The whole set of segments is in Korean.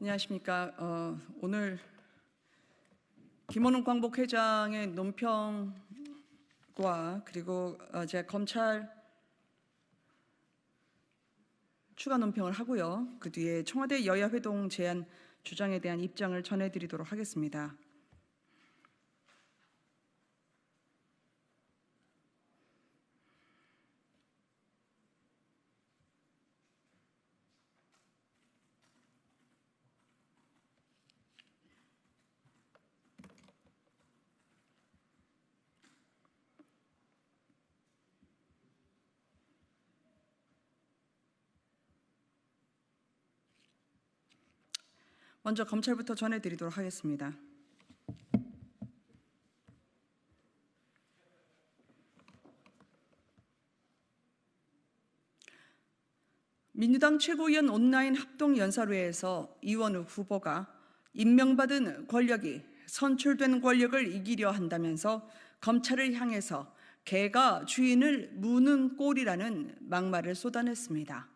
안녕하십니까. 어, 오늘 김원웅 광복회장의 논평과 그리고 어, 제가 검찰 추가 논평을 하고요. 그 뒤에 청와대 여야 회동 제안 주장에 대한 입장을 전해드리도록 하겠습니다. 먼저 검찰부터 전해드리도록 하겠습니다. 민주당 최고위원 온라인 합동 연설회에서 이원우 후보가 임명받은 권력이 선출된 권력을 이기려 한다면서 검찰을 향해서 개가 주인을 무는 꼴이라는 막말을 쏟아냈습니다.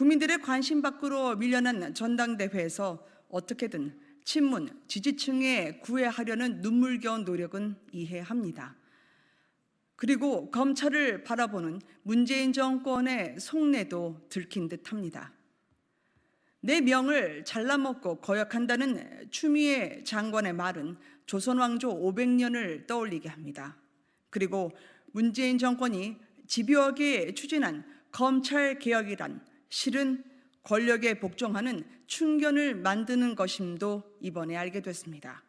국민들의 관심 밖으로 밀려난 전당대회에서 어떻게든 친문, 지지층에 구애하려는 눈물겨운 노력은 이해합니다. 그리고 검찰을 바라보는 문재인 정권의 속내도 들킨 듯 합니다. 내 명을 잘라먹고 거역한다는 추미애 장관의 말은 조선 왕조 500년을 떠올리게 합니다. 그리고 문재인 정권이 집요하게 추진한 검찰 개혁이란 실은 권력에 복종하는 충견을 만드는 것임도 이번에 알게 됐습니다.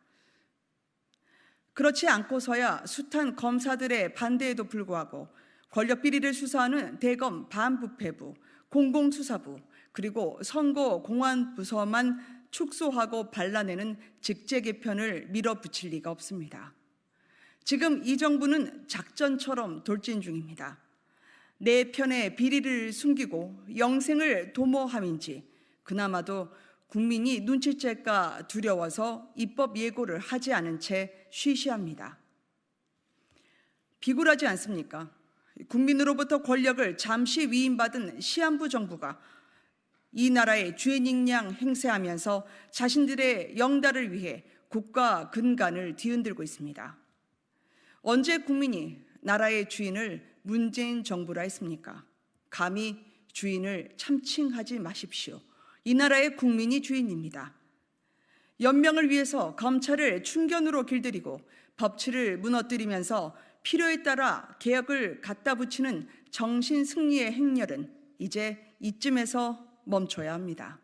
그렇지 않고서야 숱한 검사들의 반대에도 불구하고 권력 비리를 수사하는 대검 반부패부, 공공수사부, 그리고 선거 공안 부서만 축소하고 발라내는 직제 개편을 밀어붙일 리가 없습니다. 지금 이 정부는 작전처럼 돌진 중입니다. 내 편의 비리를 숨기고 영생을 도모함인지 그나마도 국민이 눈치챌까 두려워서 입법 예고를 하지 않은 채 쉬쉬합니다. 비굴하지 않습니까? 국민으로부터 권력을 잠시 위임받은 시한부 정부가 이 나라의 주인익냥 행세하면서 자신들의 영달을 위해 국가 근간을 뒤흔들고 있습니다. 언제 국민이 나라의 주인을 문재인 정부라 했습니까? 감히 주인을 참칭하지 마십시오. 이 나라의 국민이 주인입니다. 연명을 위해서 검찰을 충견으로 길들이고 법치를 무너뜨리면서 필요에 따라 개혁을 갖다 붙이는 정신 승리의 행렬은 이제 이쯤에서 멈춰야 합니다.